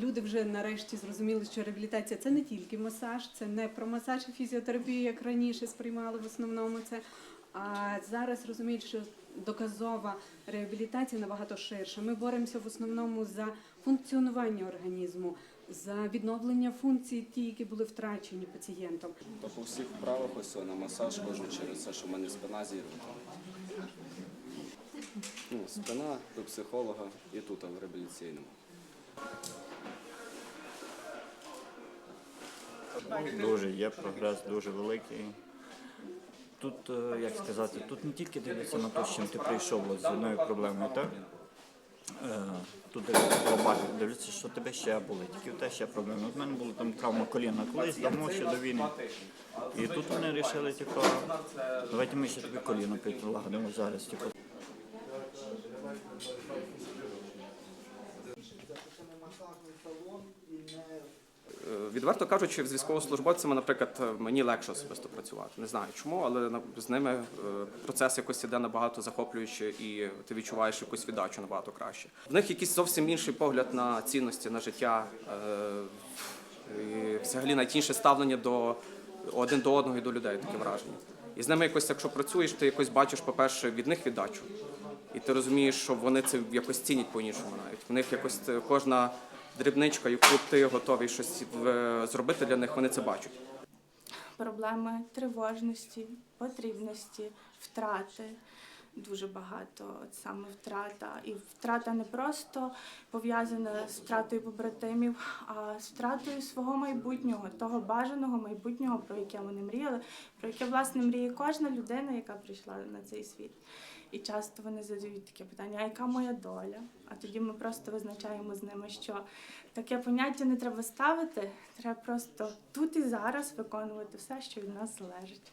люди вже нарешті зрозуміли, що реабілітація це не тільки масаж, це не про масаж і фізіотерапію, як раніше сприймали в основному це. А зараз розуміють, що доказова реабілітація набагато ширша. Ми боремося в основному за функціонування організму, за відновлення функцій, ті, які були втрачені пацієнтом. То по всіх вправах ось на масаж кожен через те, що в мене спина зірвана. Ну, спина до психолога і тут в реабілітаційному. Дуже є прогрес, дуже великий. Тут, е, як сказати, тут не тільки дивляться на те, з чим ти прийшов з одною проблемою, так? Е, Тут глобально, дивляться, що тебе ще болить, які в тебе ще проблеми. В мене була там травма коліна колись, давно ще до війни. І тут вони вирішили, типу, давайте ми ще тобі коліно підлагодимо зараз. Типу. Е, Відверто кажучи, з військовослужбовцями, наприклад, е, мені легше особисто працювати. Не знаю чому, але з ними е, процес якось іде набагато захоплююче, і ти відчуваєш якусь віддачу набагато краще. В них якийсь зовсім інший погляд на цінності, на життя, е, і взагалі навіть інше ставлення до один до одного і до людей, таке враження. І з ними якось, якщо працюєш, ти якось бачиш, по-перше, від них віддачу. І ти розумієш, що вони це якось цінять по-іншому навіть. В них якось кожна дрібничка, яку ти готовий щось е, зробити для них, вони це бачать. проблеми тривожності, потрібності, втрати. Дуже багато от саме втрата. І втрата не просто пов'язана з втратою побратимів, а з втратою свого майбутнього, того бажаного майбутнього, про яке вони мріяли, про яке власне мріє кожна людина, яка прийшла на цей світ. І часто вони задають таке питання: а яка моя доля? А тоді ми просто визначаємо з ними, що таке поняття не треба ставити, треба просто тут і зараз виконувати все, що від нас залежить.